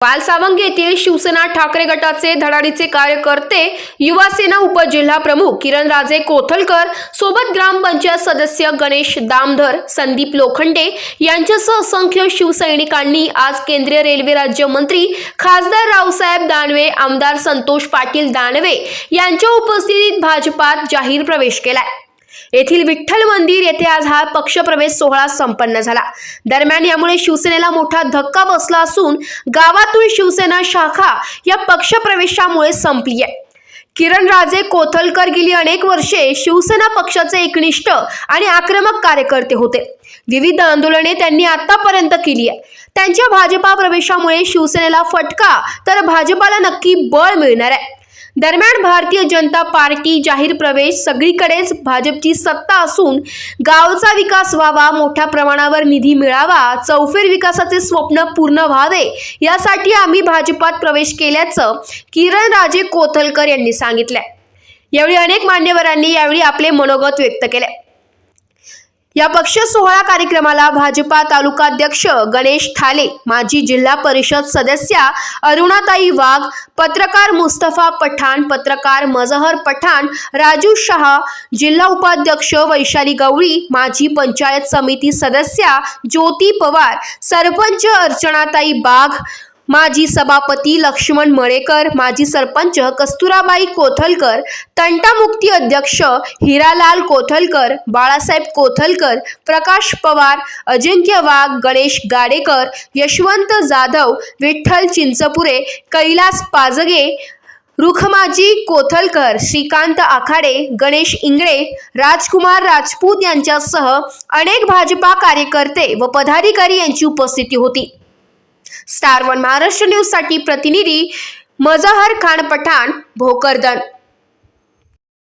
बालसावंगी येथील शिवसेना ठाकरे गटाचे धडाडीचे कार्यकर्ते युवासेना उपजिल्हा प्रमुख किरणराजे कोथलकर सोबत ग्रामपंचायत सदस्य गणेश दामधर संदीप लोखंडे यांच्यासह असंख्य शिवसैनिकांनी आज केंद्रीय रेल्वे राज्यमंत्री खासदार रावसाहेब दानवे आमदार संतोष पाटील दानवे यांच्या उपस्थितीत भाजपात जाहीर प्रवेश केलाय. येथील विठ्ठल मंदिर येथे आज हा पक्षप्रवेश सोहळा संपन्न झाला. दरम्यान यामुळे शिवसेनेला मोठा धक्का बसला असून गावातून शिवसेना शाखा या पक्षप्रवेशामुळे संपली आहे किरण राजे कोथलकर गेली अनेक वर्षे शिवसेना पक्षाचे एकनिष्ठ आणि आक्रमक कार्यकर्ते होते. विविध आंदोलने त्यांनी आतापर्यंत केली आहे त्यांच्या भाजपा प्रवेशामुळे शिवसेनेला फटका तर भाजपाला नक्की बळ मिळणार आहे. दरम्यान भारतीय जनता पार्टी जाहीर प्रवेश सगळीकडेच भाजपची सत्ता असून गावचा विकास व्हावा मोठ्या प्रमाणावर निधी मिळावा चौफेर विकासाचे स्वप्न पूर्ण व्हावे यासाठी आम्ही भाजपात प्रवेश केल्याचं किरण राजे कोथलकर यांनी सांगितलंय. यावेळी अनेक मान्यवरांनी यावेळी आपले मनोगत व्यक्त केले या पक्ष सोहळा कार्यक्रमाला भाजपा तालुकाध्यक्ष गणेश ठाले माजी जिल्हा परिषद सदस्या अरुणाताई वाघ पत्रकार मुस्तफा पठाण पत्रकार मजहर पठाण राजू शहा जिल्हा उपाध्यक्ष वैशाली गवळी माजी पंचायत समिती सदस्या ज्योती पवार सरपंच अर्चनाताई बाघ माजी सभापती लक्ष्मण मळेकर माजी सरपंच कस्तुराबाई कोथलकर तंटामुक्ती अध्यक्ष हिरालाल कोथलकर बाळासाहेब कोथलकर प्रकाश पवार अजिंक्य वाघ गणेश गाडेकर यशवंत जाधव विठ्ठल चिंचपुरे कैलास पाजगे रुखमाजी कोथलकर श्रीकांत आखाडे गणेश इंगळे राजकुमार राजपूत यांच्यासह अनेक भाजपा कार्यकर्ते व पदाधिकारी यांची उपस्थिती होती. स्टार वन महाराष्ट्र न्यूजसाठी प्रतिनिधी मजहर खान पठाण भोकरदन.